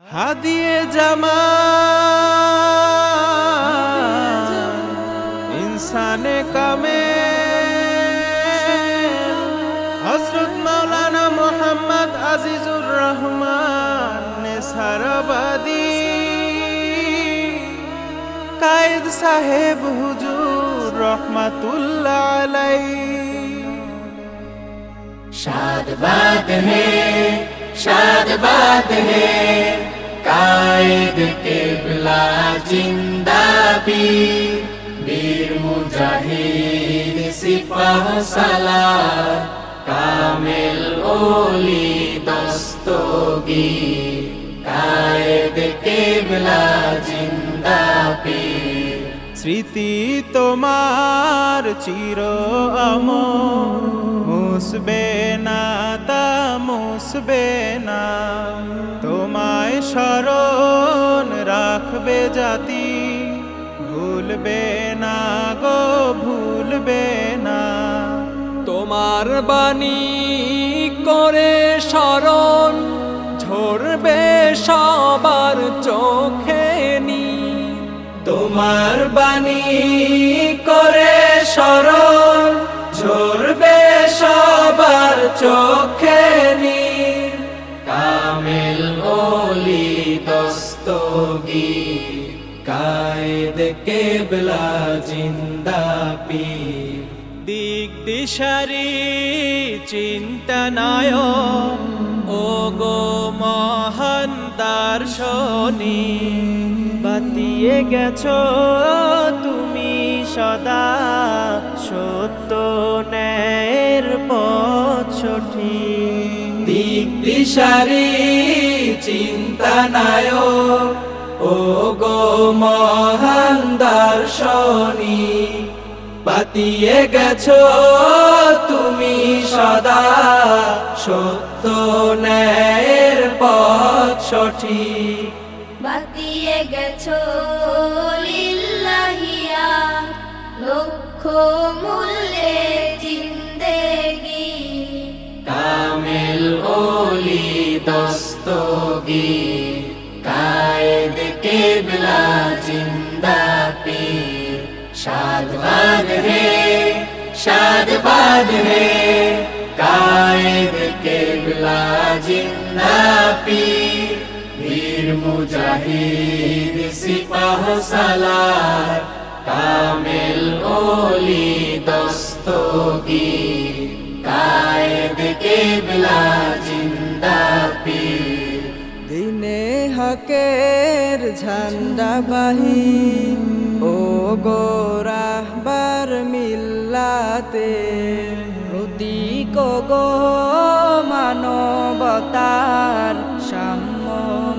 হাদিয়ে জামা ইনসানে কামে। হসরত মৌলানা মোহাম্মদ আজিজুর রহমান সারাবাদী কায়দ সাহেব হুজুর রহমাতুল্লাহ আলাই শাদ বাদ হে, সাদ বাদ হে। কায়েদ কেবলা জিন্দাবি বীর মুজাহিদ সিপাহ সালা কামেল ওলি দস্তগি কায়েদ কেবলা জিন্দাবি স্মৃতি তোমার চির আমর মুসবে না তা মুসবে না জাতি ভুলবে না গো, ভুলবে না। তোমার বাণী করে স্মরণ ঝরবে সবার চোখে নি তোমার বাণী করে স্মরণ ঝরবে সবার চোখে কেবলা জিন্দা পীর? দিক দিশারি চিন্তা নায় ও গো মহান দার্শনী বাতিয়ে গেছো তুমি সদা সত্য ন্যায়ের পথ সঠিক। দিক দিশারি চিন্তা নায়ক ও গো মহান দার্শনী বাতিয়ে গেছো তুমি সদা সত্য ন্যায়ের পথ সঠিক। বাতিয়ে গেছো লিল্লাহিয়া, লক্ষ কেবলা জিন্দা পীর শাদবাদ হে শাদবাদ হে কায়েদ কেবলা জিন্দা পীর বীর মুজাহিদ সিপাহ সালার, কামিল ওলি দস্তগি কায়েদ কেবলা জিন্দা পীর দিনে হকের ঝান্ডাবাহী ও গোরাহবার মিল্লাতে, প্রতীক গো মানবতার সাম্য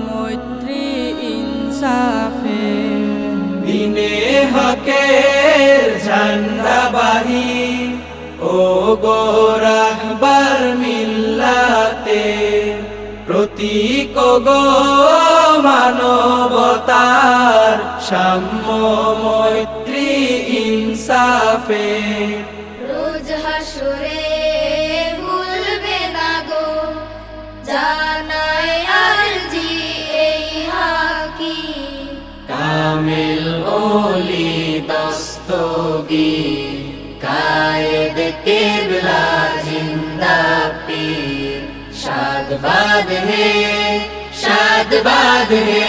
মৈত্রী ইনসাফে। দিনে হকের ঝান্ডাবাহী ও গোরাহবার মিল্লাতে, প্রতীক গো মানবতার সাম্য মৈত্রী ইনসাফে। রোজ হাসরে ভুলবে না গো জানায় আর জি এই হাকি। কামিল ওলি দস্তগি কায়েদ কেবলা জিন্দা পীর শাদবাদ হে শাদবাদ হে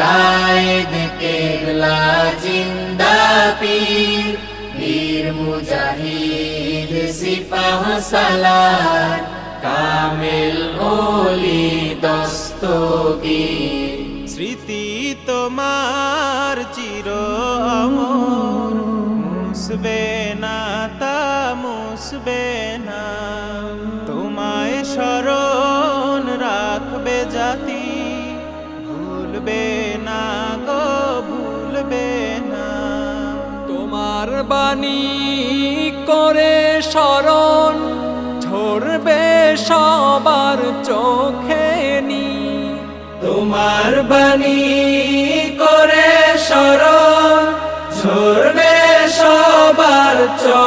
কায়েদ কেবলা জিন্দা পীর বীর মুজাহিদ সিপাহ সালার কামিল ওলি দস্তগীর। স্মৃতি তোমার চির অমর, মুসবে ভুলবে না গো ভুলবে না। তোমার বাণী করে স্মরণ ঝরবে সবার চোখে নি তোমার বাণী করে স্মরণ ঝরবে সবার চোখে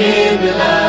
give you life.